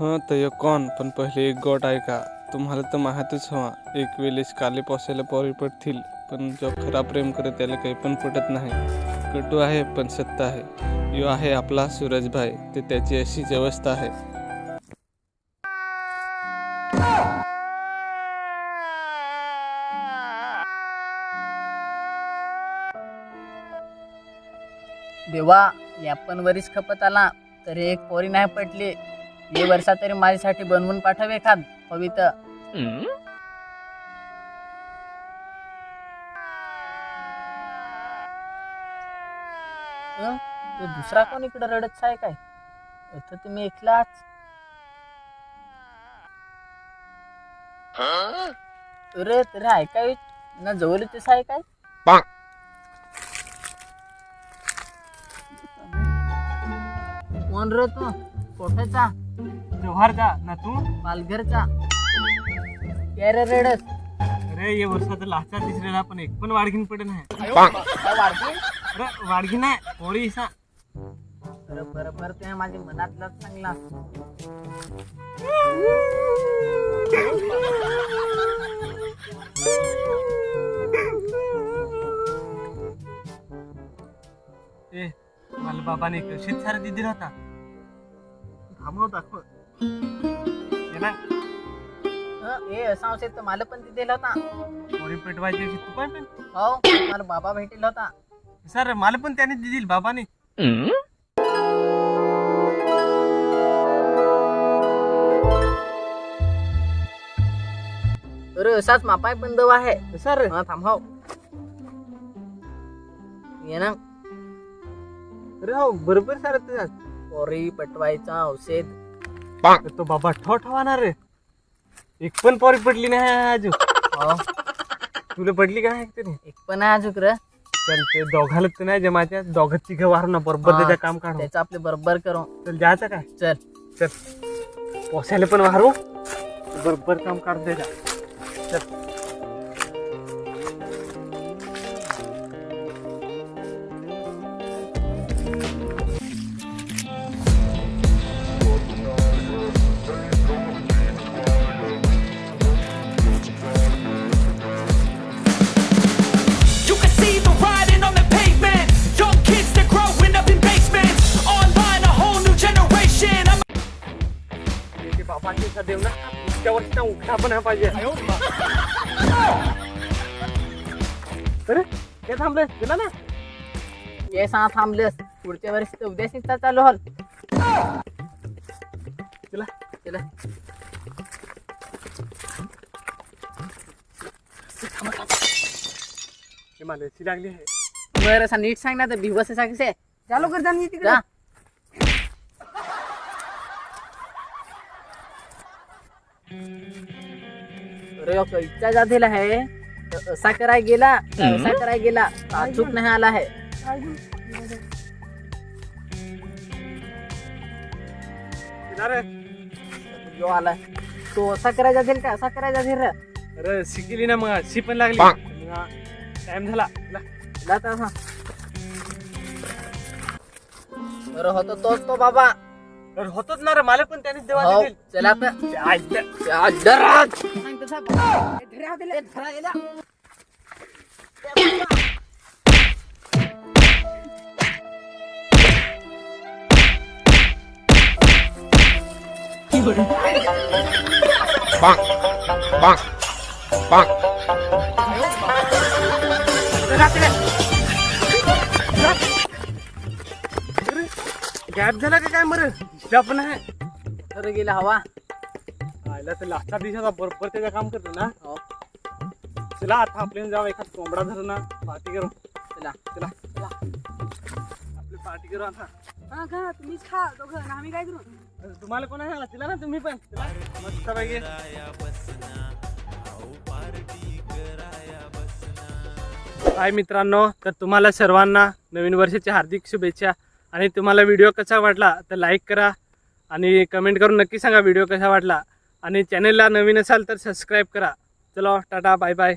हं तर कोण पण पहिले एक गोट ऐका. तुम्हाला तर माहीतच हवा एक वेळेस काले पोसायला पोरी पडतील पण जो खरा प्रेम करे त्याला काही पण पटत नाही. कटू आहे पण सत्य आहे. यो आहे आपला सूरजभाई ते त्याची अशीच अवस्था आहे. देवा या पण वरीस खपत आला तरी एक पोरी नाही पटली. ये वर्षा तरी माझ्यासाठी बनवून पाठव एखाद पवित्र. अं? तो दुसरा कोण इकडे रडत आहे काय? इथं तुम्ही एकलाच. अरे तरी ऐकाय ना जवळ तेच आहे काय? कोण रे तू? कोठ्याचा जव्हारचा ना तू पालघरचा. काय रे रडत. अरे ये वर्षात लाचा तिसऱ्याला पण एक. पण वाडगीन पडे नाही अरे वाडगी नाही पोळी इसा बरं ते माझ्या मनातला चांगला. ए मला बाबाने कशीच सारा दिदी होता. थांबव दाखव. ये ना. हं, ए असा असेल तर मला पण ते दिला होता पोळी पेटवायची अशी तू पण. हो मला बाबा भेटेल होता सर मला पण त्याने दिली बाबाने. अरे असाच मापाय पण दवा आहे. सर. हा थांबव. ये ना. अरे हो बरोबर सर तुझ्या पोरी पटवायचा औषध. तो बाबा ठो ठेवणार रे एक पण पोरी पडली नाही अजून हो. तुला पडली का नाही तरी एक पण आहे अजून र चल ते दोघाला तर नाही जमाच्या दोघं तिघ वारू ना बरोबर. त्याचं काम काढू त्याचं आपले बरोबर करू. चल जायचं काय? चल. चल. पोसायला पण वारू. बरोबर काम काढून द्यायचा चल. ते बाबांची सदैव ना इतक्या वर्षाचा उठा पण पाहिजे. अरे थांबले गेला ना? ये सांग थांबलेस पुढच्या वर्षी तर उद्या शिकता चालू हल. चला चला हे मालाची लागली आहे. बरं असं नीट सांग ना तर भिवस सांगसे चालू कर जाण तिकडे. इच्छा जातीला आहे तर असा कराय गेला कराय गेला. अचूक नाही आला आहे येणार आहे? जो आला. तो असा कराय जातील का? असा कराय जातील रे. अरे शिकली ना मग शी पण लागली. टाइम झाला. अरे होतो तोच तो बाबा. अरे होतच ना रे. मला पण त्याने देवा हो. चला आपलं गॅप झाला का काय मर? दिसला पण आहे अरे गेला हवा. आयला तर लास्टच्या दिवसाचा बरोबर त्याचं काम करतो ना. हो. चला आता आपल्याला जाऊ एखाद कोंबडा धरू ना. पार्टी करू. चला. चला. चला. आपली पार्टी करू आता. हा का तुम्हीच खा दोघं आम्ही काय करू? अरे तुम्हाला कोणा ना तुम्ही पण. चला. मस्त पैकी. हाय मित्रांनो तर तुम्हाला सर्वांना नवीन वर्षाच्या हार्दिक शुभेच्छा. आणि तुम्हाला व्हिडिओ कसा वाटला तर लाईक करा. आणि कमेंट करून नक्की सांगा व्हिडिओ कसा वाटला. आणि चॅनेलला नवीन असाल तर सबस्क्राईब करा. चलो टाटा बाय बाय